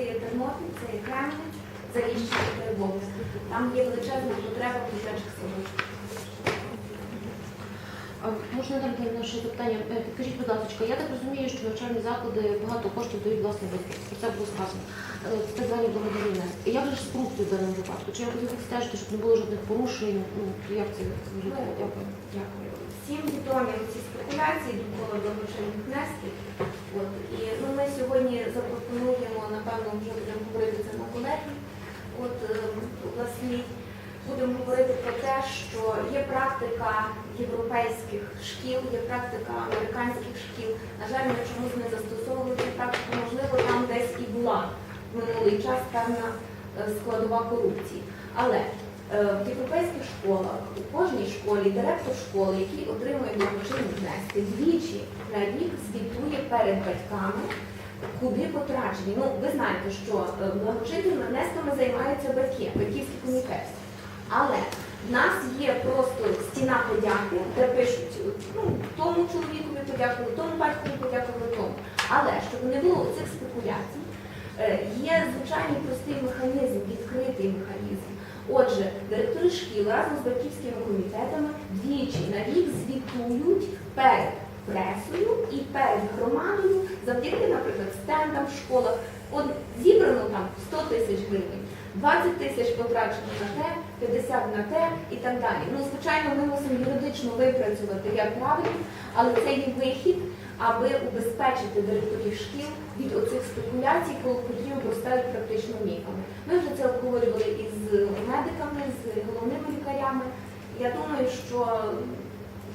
Це є Тернопіль, це є Кремлець, Заліщина і Тербовськ. Там є величезна потреба в дитячих садочках. А Можна дати наше запитання? Е, Підкажіть, будь ласка, я так розумію, що навчальні заклади багато коштів дають власне батьки. Про це було сказано. Е, Це звані благодійні внески. Як же ж з корупцією в даному випадку? Чи як ви стежите, щоб не було жодних порушень? Ну, як це зробити? Дякую. Дякую. Всім відомі ці спекуляції довкола благочинних внесків. От. І ну, ми сьогодні запропонуємо, напевно, вже будемо говорити це на колегії. От е, власні будемо говорити про те, що є практика європейських шкіл, є практика американських шкіл. На жаль, ми чомусь не застосовували цю практику. Можливо, там десь і була в минулий час певна е, складова корупції. Але е, в європейських школах у кожній школі директор школи, який отримує благочинні внески, двічі на рік звітує перед батьками, куди потрачені. Ну, ви знаєте, що е, благочинними внесками займаються батьки, батьківські комітети. Але в нас є просто стіна подяки, де пишуть ну, тому чоловікові подякували, тому батькові подякували тому. Але щоб не було цих спекуляцій, е, є звичайний простий механізм, відкритий механізм. Отже, директори шкіл разом з батьківськими комітетами двічі на рік звітують перед пресою і перед громадою завдяки, наприклад, стендам в школах. От зібрано там 100 тисяч гривень, 20 тисяч потрачено на те, 50 на те і так далі. Ну, звичайно, ми мусимо юридично випрацювати як правильно, але це є вихід, аби убезпечити директорів шкіл від оцих спекуляцій, коли котрі обростають практично міфами. Ми вже це обговорювали із медиками, з головними лікарями. Я думаю, що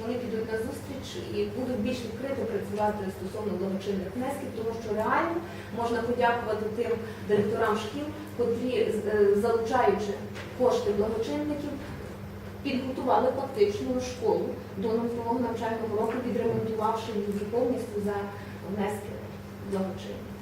вони підуть на зустріч і будуть більш відкрито працювати стосовно благочинних внесків, тому що реально можна подякувати тим директорам шкіл, котрі, е, залучаючи кошти благочинників, підготували фактично школу до нового навчального року, відремонтувавши її повністю за внески благочинних.